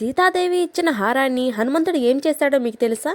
సీతాదేవి ఇచ్చిన హారాన్ని హనుమంతుడు ఏం చేశాడో మీకు తెలుసా?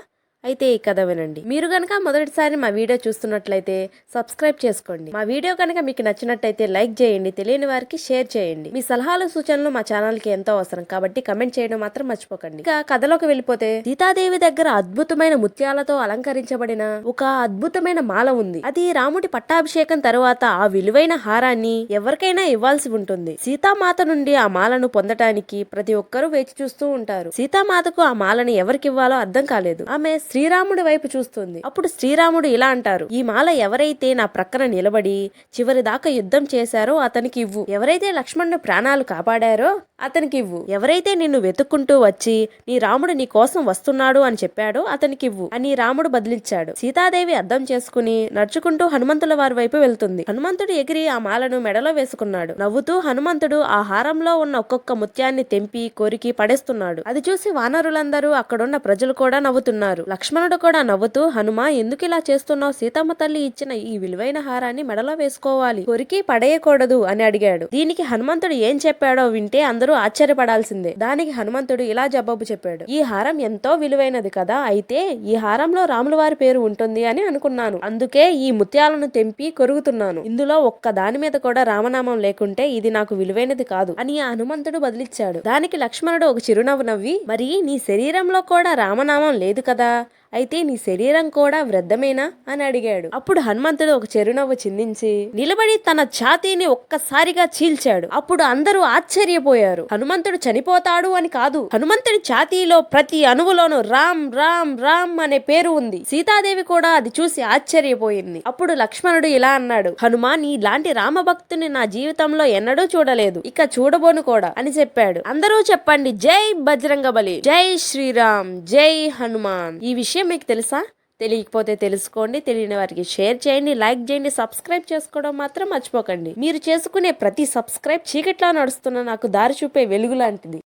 అయితే ఈ కథ వినండి. మీరు కనుక మొదటిసారి మా వీడియో చూస్తున్నట్లయితే సబ్స్క్రైబ్ చేసుకోండి. మా వీడియో కనుక మీకు నచ్చినట్టయితే లైక్ చేయండి తెలియని వారికి షేర్ చేయండి. మీ సలహాలు సూచనలు మా ఛానల్కి ఎంతో అవసరం కాబట్టి కమెంట్ చేయడం మాత్రం మర్చిపోకండి. ఇక కథలోకి వెళ్ళిపోతే సీతాదేవి దగ్గర అద్భుతమైన ముత్యాలతో అలంకరించబడిన ఒక అద్భుతమైన మాల ఉంది. అది రాముడి పట్టాభిషేకం తరువాత ఆ విలువైన హారాన్ని ఎవరికైనా ఇవ్వాల్సి ఉంటుంది. సీతామాత నుండి ఆ మాలను పొందటానికి ప్రతి ఒక్కరూ వేచి చూస్తూ ఉంటారు. సీతామాతకు ఆ మాలని ఎవరికి ఇవ్వాలో అర్థం కాలేదు. ఆమె శ్రీరాముడి వైపు చూస్తుంది. అప్పుడు శ్రీరాముడు ఇలా అంటారు ఈ మాల ఎవరైతే నా ప్రక్కన నిలబడి చివరి దాకా యుద్ధం చేశారో అతనికి ఇవ్వు. ఎవరైతే లక్ష్మణుని ప్రాణాలు కాపాడారో అతనికి ఇవ్వు ఎవరైతే నిన్ను వెతుక్కుంటూ వచ్చి నీ రాముడు నీ కోసం వస్తున్నాడు అని చెప్పాడో అతనికి ఇవ్వు అని రాముడు బదిలిచ్చాడు. సీతాదేవి అర్థం చేసుకుని నడుచుకుంటూ హనుమంతుల వారి వైపు వెళ్తుంది. హనుమంతుడు ఎగిరి ఆ మాలను మెడలో వేసుకున్నాడు. నవ్వుతూ హనుమంతుడు ఆ హారంలో ఉన్న ఒక్కొక్క ముత్యాన్ని తెంపి కొరికి పడేస్తున్నాడు. అది చూసి వానరులందరూ అక్కడున్న ప్రజలు కూడా నవ్వుతున్నారు. లక్ష్మణుడు కూడా నవ్వుతూ హనుమ ఎందుకు ఇలా చేస్తున్నావు? సీతమ్మ తల్లి ఇచ్చిన ఈ విలువైన హారాన్ని మెడలో వేసుకోవాలి. కొరికి పడేయకూడదు అని అడిగాడు. దీనికి హనుమంతుడు ఏం చెప్పాడో వింటే అందరూ ఆశ్చర్యపడాల్సిందే. దానికి హనుమంతుడు ఇలా జవాబు చెప్పాడు. ఈ హారం ఎంతో విలువైనది కదా అయితే ఈ హారంలో రాముల వారి పేరు ఉంటుంది అని అనుకున్నాను. అందుకే ఈ ముత్యాలను తెంపి కొరుగుతున్నాను ఇందులో ఒక్క దాని మీద కూడా రామనామం లేకుంటే ఇది నాకు విలువైనది కాదు అని ఆ హనుమంతుడు బదిలిచ్చాడు. దానికి లక్ష్మణుడు ఒక చిరునవ్వు నవ్వి మరి నీ శరీరంలో కూడా రామనామం లేదు కదా? అయితే నీ శరీరం కూడా వృద్ధమేనా అని అడిగాడు. అప్పుడు హనుమంతుడు ఒక చిరునవ్వు చిందించి నిలబడి తన ఛాతీని ఒక్కసారిగా చీల్చాడు. అప్పుడు అందరూ ఆశ్చర్యపోయారు. హనుమంతుడు చనిపోతాడు అని కాదు. హనుమంతుడి ఛాతీలో ప్రతి అణువులోనూ రామ్ రామ్ రామ్ అనే పేరు ఉంది. సీతాదేవి కూడా అది చూసి ఆశ్చర్యపోయింది. అప్పుడు లక్ష్మణుడు ఇలా అన్నాడు హనుమా నీలాంటి రామభక్తుని నా జీవితంలో ఎన్నడూ చూడలేదు. ఇక చూడబోను కూడా అని చెప్పాడు. అందరూ చెప్పండి జై బజరంగబలి జై శ్రీరామ్ జై హనుమాన్. ఈ విషయం విషయం మీకు తెలుసా? తెలియకపోతే తెలుసుకోండి తెలియని వారికి షేర్ చేయండి లైక్ చేయండి సబ్స్క్రైబ్ చేసుకోవడం మాత్రం మర్చిపోకండి. మీరు చేసుకునే ప్రతి సబ్స్క్రైబ్ చీకట్లా నడుస్తున్న నాకు దారి చూపే వెలుగు లాంటిది.